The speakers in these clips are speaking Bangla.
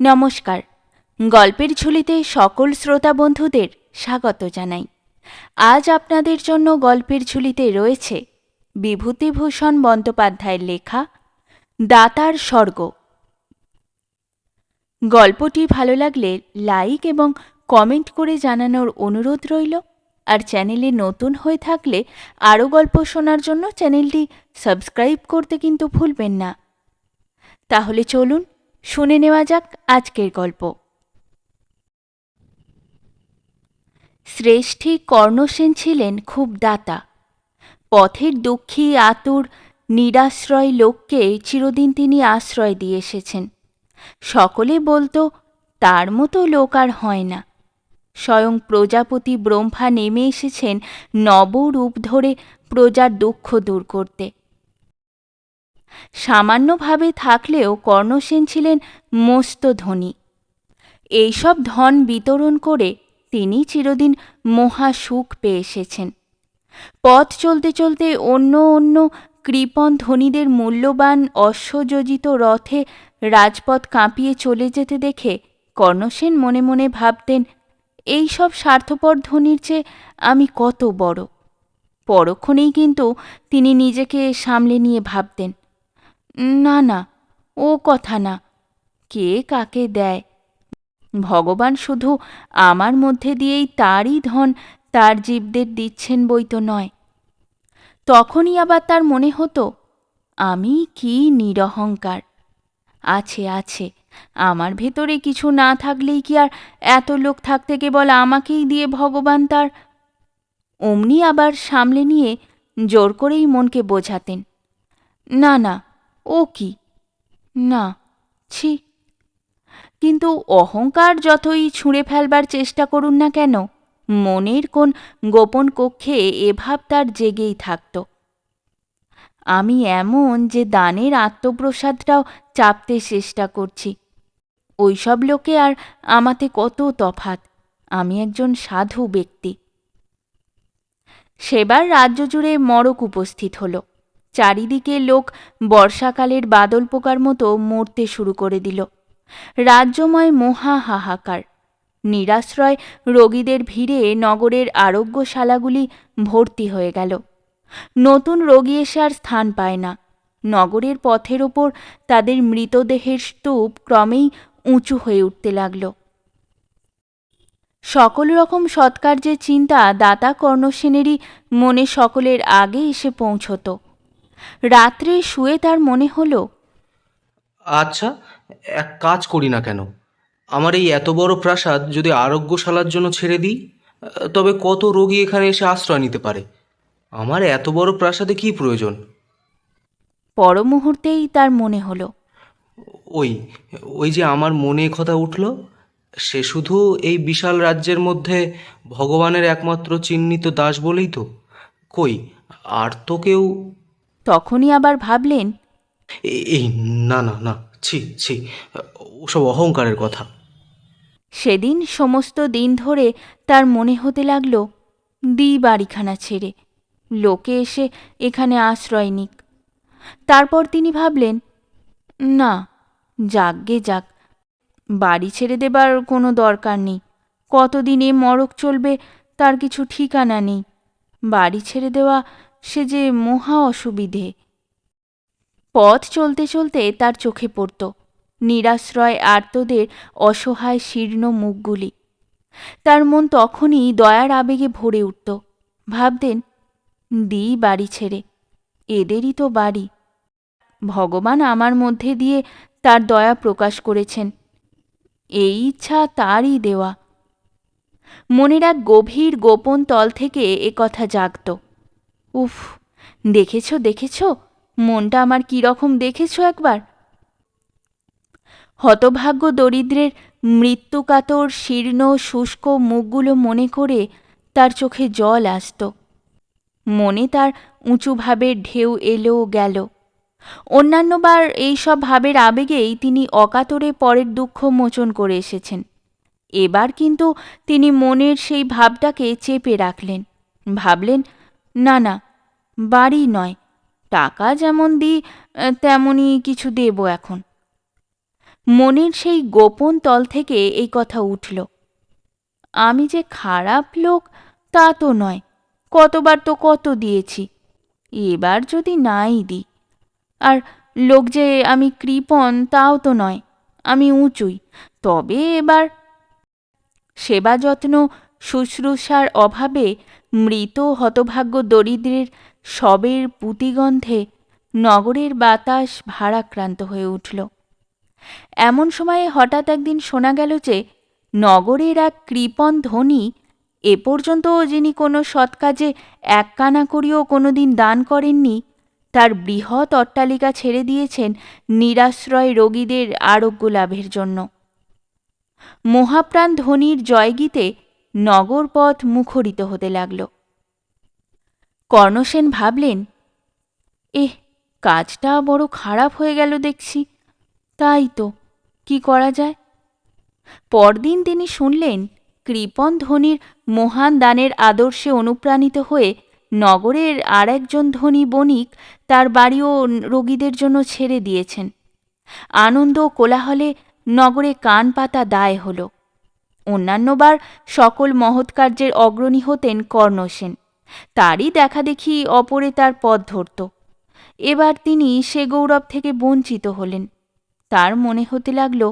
নমস্কার। গল্পের ঝুলিতে সকল শ্রোতা বন্ধুদের স্বাগত জানাই। আজ আপনাদের জন্য গল্পের ঝুলিতে রয়েছে বিভূতিভূষণ বন্দ্যোপাধ্যায়ের লেখা দাতার স্বর্গ। গল্পটি ভালো লাগলে লাইক এবং কমেন্ট করে জানানোর অনুরোধ রইল। আর চ্যানেলে নতুন হয়ে থাকলে আরও গল্প শোনার জন্য চ্যানেলটি সাবস্ক্রাইব করতে কিন্তু ভুলবেন না। তাহলে চলুন শুনে নেওয়া যাক আজকের গল্প। শ্রেষ্ঠী কর্ণসেন ছিলেন খুব দাতা। পথের দুঃখী আতুর, নিরাশ্রয় লোককে চিরদিন তিনি আশ্রয় দিয়ে এসেছেন। সকলে বলতো, তার মতো লোক আর হয় না। স্বয়ং প্রজাপতি ব্রহ্মা নেমে এসেছেন নবরূপ ধরে প্রজার দুঃখ দূর করতে। সামান্যভাবে থাকলেও কর্ণসেন ছিলেন মস্ত ধনী। এইসব ধন বিতরণ করে তিনি চিরদিন মহা সুখ পেয়ে এসেছেন। পথ চলতে চলতে অন্য অন্য কৃপণ ধনীদের মূল্যবান অশ্বযোজিত রথে রাজপথ কাঁপিয়ে চলে যেতে দেখে কর্ণসেন মনে মনে ভাবতেন, এই সব স্বার্থপর ধনীর চেয়ে আমি কত বড়? পরক্ষণেই কিন্তু তিনি নিজেকে সামলে নিয়ে ভাবতেন। না না, ও কথা না। কে কাকে দেয়? ভগবান শুধু আমার মধ্যে দিয়েই তারই ধন, তার জীবদের দিচ্ছেন বই তো নয়। তখনই আবার তার মনে হতো, আমি কি নিরহংকার। আছে আছে, আমার ভেতরে কিছু না থাকলেই কি আর এত লোক থাকতে কেবল আমাকেই দিয়ে ভগবান তার? অমনি আবার সামলে নিয়ে জোর করেই মনকে বোঝাতেন। না না ও কি? না, ছি। কিন্তু অহংকার যতই ছুঁড়ে ফেলবার চেষ্টা করুন না কেন, মনের কোন গোপন কক্ষে এভাব তার জেগেই থাকত। আমি এমন যে দানের আত্মপ্রসাদটাও চাপতে চেষ্টা করছি। ওইসব লোকে আর আমাতে কত তফাত, আমি একজন সাধু ব্যক্তি। সেবার রাজ্য জুড়ে মরক উপস্থিত হলো। চারিদিকে লোক বর্ষাকালের বাদল পোকার মতো মরতে শুরু করে দিল। রাজ্যময় মহা হাহাকার। নিরাশ্রয় রোগীদের ভিড়ে নগরের আরোগ্যশালাগুলি ভর্তি হয়ে গেল। নতুন রোগী এসে আর স্থান পায় না। নগরের পথের ওপর তাদের মৃতদেহের স্তূপ ক্রমেই উঁচু হয়ে উঠতে লাগল। সকল রকম সৎকার্যের চিন্তা দাতা কর্ণসেনেরই মনে সকলের আগে এসে পৌঁছত। রাত্রে শুয়ে তার মনে হলো আচ্ছা এক কাজ করি না কেন? আমার এই এত বড় প্রাসাদ যদি আরোগ্যশালার জন্য ছেড়ে দিই তবে কত রোগী এখানে এসে আশ্রয় নিতে পারে? আমার এত বড় প্রাসাদে কি প্রয়োজন? পর মুহূর্তেই তার মনে হলো ওই ওই যে আমার মনে কথা উঠল সে শুধু এই বিশাল রাজ্যের মধ্যে ভগবানের একমাত্র চিহ্নিত দাস বলেই তো। কই আর তো কেউ তখনই আবার ভাবলেন এই না না না ছি ছি ওসব অহংকারের কথা। সেদিন সমস্ত দিন ধরে তার মনে হতে লাগল দি বাড়িখানা ছেড়ে লোকে এসে এখানে আশ্রয় নিক। তারপর তিনি ভাবলেন না যাকগে যাক বাড়ি ছেড়ে দেবার কোনো দরকার নেই কতদিনে মরক চলবে তার কিছু ঠিকানা নেই। বাড়ি ছেড়ে দেওয়া সে যে মহা অসুবিধে। পথ চলতে চলতে তার চোখে পড়ত, নিরাশ্রয় আর্তদের অসহায় শীর্ণ মুখগুলি। তার মন তখনই দয়ার আবেগে ভরে উঠত। ভাবতেন, দি বাড়ি ছেড়ে, এদেরই তো বাড়ি। ভগবান আমার মধ্যে দিয়ে তার দয়া প্রকাশ করেছেন। এই ইচ্ছা তারই দেওয়া। মনের এক গভীর গোপন তল থেকে এ কথা জাগত। উফ, দেখেছ দেখেছ? মনটা আমার কীরকম দেখেছ একবার? হতভাগ্য দরিদ্রের মৃত্যুকাতর শীর্ণ, শুষ্ক মুখগুলো মনে করে তার চোখে জল আসত। মনে তার উঁচু ভাবের ঢেউ এলো, গেল। অন্যান্যবার এই সব ভাবের আবেগেই তিনি অকাতরে পরের দুঃখ মোচন করে এসেছেন। এবার কিন্তু তিনি মনের সেই ভাবটাকে চেপে রাখলেন। ভাবলেন না না, বাড়ি নয়। টাকা যেমন দিই তেমনই কিছু দেব এখন। মনের সেই গোপন তল থেকে এই কথা উঠল। আমি যে খারাপ লোক, তা তো নয়। কতবার তো কত দিয়েছি। এবার যদি নাই দিই। আর লোক যে আমি কৃপণ, তাও তো নয়। আমি উঁচুই। তবে এবার সেবা যত্ন, শুশ্রূষার অভাবে মৃত হতভাগ্য দরিদ্রের শবের পুতিগন্ধে নগরের বাতাস ভারাক্রান্ত হয়ে উঠল। এমন সময়ে হঠাৎ একদিন শোনা গেল যে নগরের এক কৃপণ ধনী এ পর্যন্ত যিনি কোনো সৎ কাজে এককানা করিও কোনো দিন দান করেননি, তার বৃহৎ অট্টালিকা ছেড়ে দিয়েছেন নিরাশ্রয় রোগীদের আরোগ্য লাভের জন্য। মহাপ্রাণ ধনীর জয়গীতে নগরপথ মুখরিত হতে লাগল। কর্ণসেন ভাবলেন, এহ, কাজটা বড় খারাপ হয়ে গেল দেখছি। তাই তো, কি করা যায়? পরদিন তিনি শুনলেন, কৃপন ধনীর মহান দানের আদর্শে অনুপ্রাণিত হয়ে নগরের আর একজন ধনী বণিক তার বাড়িও রোগীদের জন্য ছেড়ে দিয়েছেন। আনন্দ কোলাহলে নগরে কান পাতা দায় হল। অন্যান্যবার সকল মহৎ কার্যের অগ্রণী হতেন কর্ণসেন তারই দেখা দেখি অপরে তার পথ ধরত। এবার তিনি সে গৌরব থেকে বঞ্চিত হলেন। তার মনে হতে লাগল,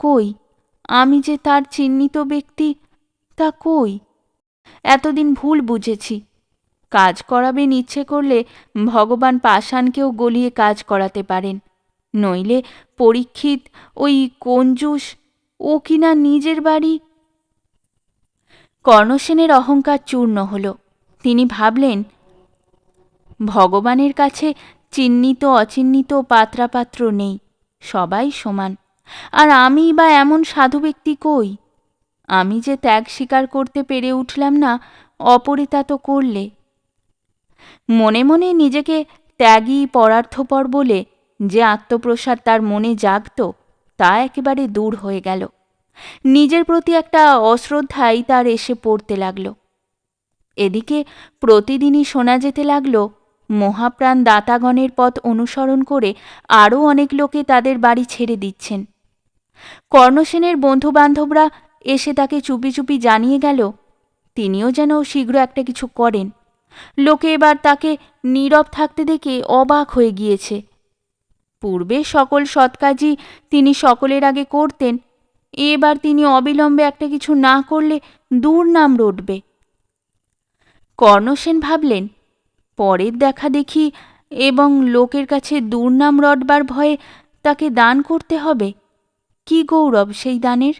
কই, আমি যে তার চিহ্নিত ব্যক্তি, তা কই? এতদিন ভুল বুঝেছি। কাজ করাবেন ইচ্ছে করলে ভগবান পাষাণকেও গলিয়ে কাজ করাতে পারেন। নইলে পরীক্ষিত ওই কঞ্জুস ও কিনা নিজের বাড়ি? কর্ণসেনের অহংকার চূর্ণ হল। তিনি ভাবলেন, ভগবানের কাছে চিহ্নিত অচিহ্নিত পাত্রাপাত্র নেই, সবাই সমান। আর আমি বা এমন সাধু ব্যক্তি কই? আমি যে ত্যাগ স্বীকার করতে পেরে উঠলাম না, অপরিতা তো করলে। মনে মনে নিজেকে ত্যাগী পরার্থপর বলে যে আত্মপ্রসাদ তার মনে জাগত, তা একেবারে দূর হয়ে গেল। নিজের প্রতি একটা অশ্রদ্ধাই তার এসে পড়তে লাগল। এদিকে প্রতিদিনই শোনা যেতে লাগল, মহাপ্রাণ দাতাগণের পথ অনুসরণ করে আরও অনেক লোকে তাদের বাড়ি ছেড়ে দিচ্ছেন। কর্ণসেনের বন্ধুবান্ধবরা এসে তাকে চুপি চুপি জানিয়ে গেল, তিনিও যেন শীঘ্র একটা কিছু করেন। লোকে এবার তাকে নীরব থাকতে দেখে অবাক হয়ে গিয়েছে। পূর্বে সকল সৎকাজই তিনি সকলের আগে করতেন এবার তিনি অবিলম্বে একটা কিছু না করলে দুর্নাম রটবে। কর্ণসেন ভাবলেন, পরের দেখা দেখি এবং লোকের কাছে দুর্নাম রটবার ভয়ে তাকে দান করতে হবে। কি গৌরব সেই দানের?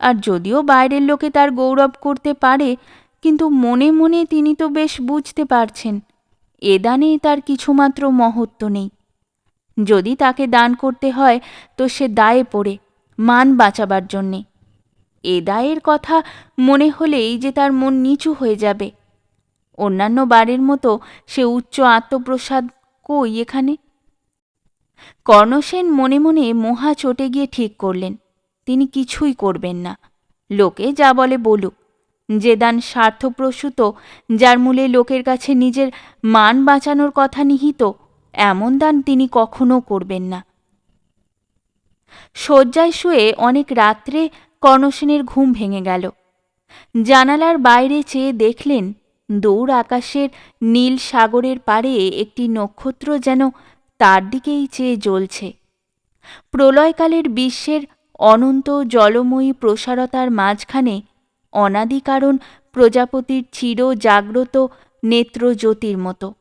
আর যদিও বাইরের লোকে তার গৌরব করতে পারে, কিন্তু মনে মনে তিনি তো বেশ বুঝতে পারছেন, এ দানে তার কিছুমাত্র মহত্ব নেই। যদি তাকে দান করতে হয়, তো সে দায়ে পড়ে। মান বাঁচাবার জন্যে। এ দায়ের কথা মনে হলেই যে তার মন নিচু হয়ে যাবে। অন্যান্য বারের মতো সে উচ্চ আত্মপ্রসাদ কই এখানে? কর্ণসেন মনে মনে মহা চটে গিয়ে ঠিক করলেন, তিনি কিছুই করবেন না। লোকে যা বলে বলুক, যে দান স্বার্থপ্রসূত, যার মূলে লোকের কাছে নিজের মান বাঁচানোর কথা নিহিত, এমন দান তিনি কখনো করবেন না। শয্যায় শুয়ে অনেক রাত্রে কর্ণসেনের ঘুম ভেঙে গেল। জানালার বাইরে চেয়ে দেখলেন দৌড় আকাশের নীল সাগরের পাড়ে একটি নক্ষত্র যেন তার দিকেই চেয়ে জ্বলছে। প্রলয়কালের বিশ্বের অনন্ত জলময়ী প্রসারতার মাঝখানে অনাদিকারণ প্রজাপতির চির জাগ্রত নেত্রজ্যোতির মতো।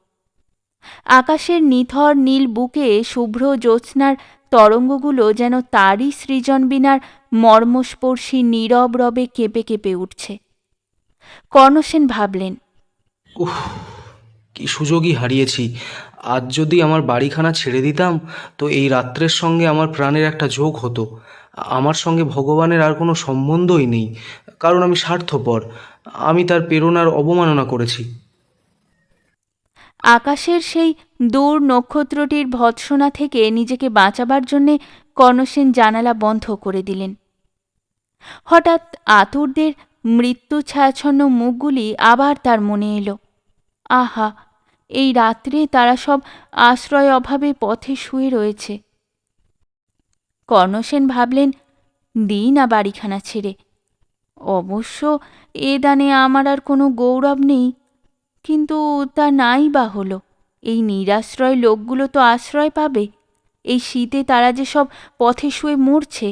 আকাশের নিথর নীল বুকে শুভ্র জ্যোৎস্নার তরঙ্গগুলো যেন তারই সৃজন বিনার মর্মস্পর্শী নীরব রবে কেঁপে কেঁপে উঠছে। কর্ণসেন ভাবলেন, উফ, কি সুযোগই হারিয়েছি। আজ যদি আমার বাড়িখানা ছেড়ে দিতাম, তো এই রাত্রের সঙ্গে আমার প্রাণের একটা যোগ হতো। আমার সঙ্গে ভগবানের আর কোনো সম্বন্ধই নেই, কারণ আমি স্বার্থপর। আমি তার প্রেরণার অবমাননা করেছি। আকাশের সেই দূর নক্ষত্রটির ভৎসনা থেকে নিজেকে বাঁচাবার জন্যে কর্ণসেন জানালা বন্ধ করে দিলেন। হঠাৎ আতুরদের মৃত্যু ছায়াচ্ছন্ন মুখগুলি আবার তার মনে এলো। আহা, এই রাত্রে তারা সব আশ্রয় অভাবে পথে শুয়ে রয়েছে। কর্ণসেন ভাবলেন দিই না বাড়িখানা ছেড়ে। অবশ্য এ দানে আমার আর কোনো গৌরব নেই। কিন্তু তা নাই বা হলো। এই নিরাশ্রয় লোকগুলো তো আশ্রয় পাবে। এই শীতে তারা যে সব পথে শুয়ে মরছে।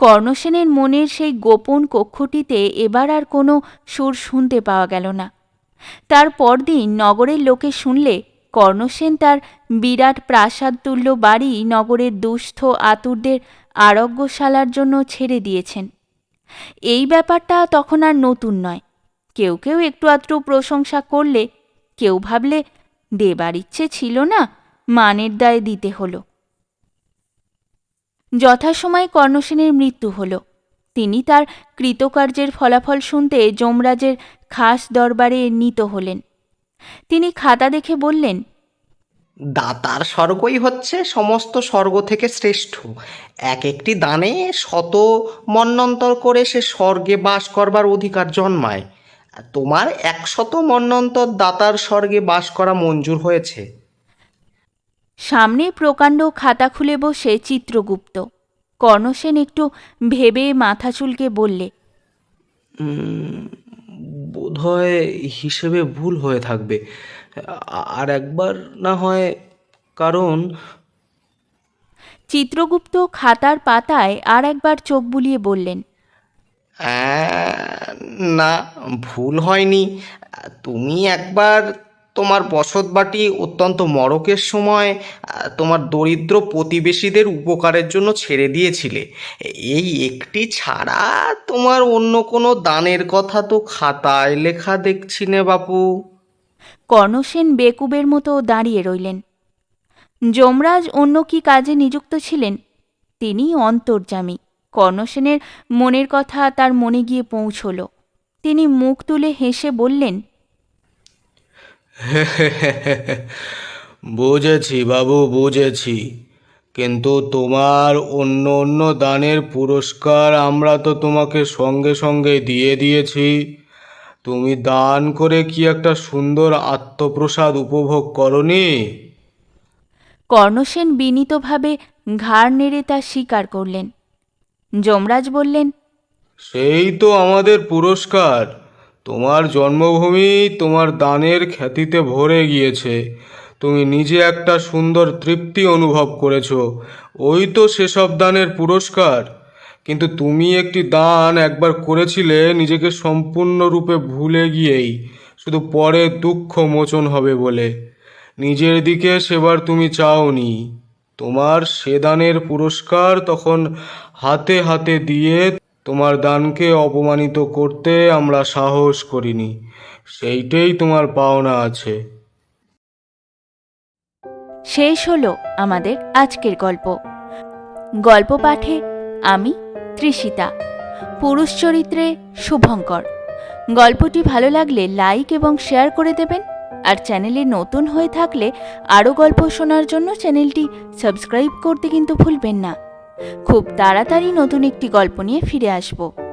কর্ণসেনের মনের সেই গোপন কক্ষটিতে এবার আর কোনো সুর শুনতে পাওয়া গেল না। তার পরদিন নগরের লোকে শুনলে কর্ণসেন তার বিরাট প্রাসাদ তুল্য বাড়ি নগরের দুস্থ আতুরদের আরোগ্যশালার জন্য ছেড়ে দিয়েছেন। এই ব্যাপারটা তখন আর নতুন নয়। কেউ কেউ একটু আধটু প্রশংসা করলে, কেউ ভাবলে, দেবার ইচ্ছে ছিল না, মানের দায় দিতে হলো। যথাসময়ে কর্ণসেনের মৃত্যু হল। তিনি তার কৃতকার্যের ফলাফল শুনতে যমরাজের খাস দরবারে নিত হলেন। তিনি খাতা দেখে বললেন, দাতার স্বর্গই হচ্ছে সমস্ত স্বর্গ থেকে শ্রেষ্ঠ। এক একটি দানে শত মন্নন্তর করে সে স্বর্গে বাস করবার অধিকার জন্মায়। তোমার একশত মন্নন্তর দাতার স্বর্গে বাস করা মঞ্জুর হয়েছে। সামনে প্রকাণ্ড খাতা খুলে বসে চিত্রগুপ্ত। কর্ণসেন একটু ভেবে মাথা চুলকে বললে বোধহয় হিসেবে ভুল হয়ে থাকবে। আর একবার না হয় কারণ? চিত্রগুপ্ত খাতার পাতায় আর একবার চোখ বুলিয়ে বললেন না, ভুল হয়নি। তুমি একবার তোমার বসতবাটি অত্যন্ত মরকের সময়, তোমার দরিদ্র প্রতিবেশীদের উপকারের জন্য ছেড়ে দিয়েছিলে। এই একটি ছাড়া তোমার অন্য কোনো দানের কথা তো খাতায় লেখা দেখছি নে বাপু। কর্ণসেন বেকুবের মতো দাঁড়িয়ে রইলেন। যমরাজ অন্য কি কাজে নিযুক্ত ছিলেন? তিনি অন্তর্যামী। কর্ণসেনের মনের কথা তার মনে গিয়ে পৌঁছল। তিনি মুখ তুলে হেসে বললেন বুঝেছি বাবু বুঝেছি। কিন্তু তোমার অন্য অন্য দানের পুরস্কার আমরা তো তোমাকে সঙ্গে সঙ্গে দিয়ে দিয়েছি। তুমি দান করে কি একটা সুন্দর আত্মপ্রসাদ উপভোগ করনি? কর্ণসেন বিনীতভাবে ঘাড় নেড়ে তা স্বীকার করলেন। যমরাজ বললেন সেই তো আমাদের পুরস্কার। তোমার জন্মভূমি তোমার দানের খ্যাতিতে ভরে গিয়েছে। তুমি নিজে একটা সুন্দর তৃপ্তি অনুভব করেছ। ওই তো সেসব দানের পুরস্কার। কিন্তু তুমি একটি দান একবার করেছিলে নিজেকে সম্পূর্ণরূপে ভুলে গিয়েই। শুধু পরে দুঃখ মোচন হবে বলে। নিজের দিকে সেবার তুমি চাওনি। তোমার সে দানের পুরস্কার তখন হাতে হাতে দিয়ে তোমার দানকে অপমানিত করতে আমরা সাহস করিনি। সেইটাই তোমার পাওনা আছে। শেষ হলো আমাদের আজকের গল্প। গল্প পাঠে আমি তৃষিতা পুরুষ চরিত্রে শুভঙ্কর। গল্পটি ভালো লাগলে লাইক এবং শেয়ার করে দেবেন। আর চ্যানেলে নতুন হয়ে থাকলে আরও গল্প শোনার জন্য চ্যানেলটি সাবস্ক্রাইব করতে কিন্তু ভুলবেন না। খুব তাড়াতাড়ি নতুন একটি গল্প নিয়ে ফিরে আসব।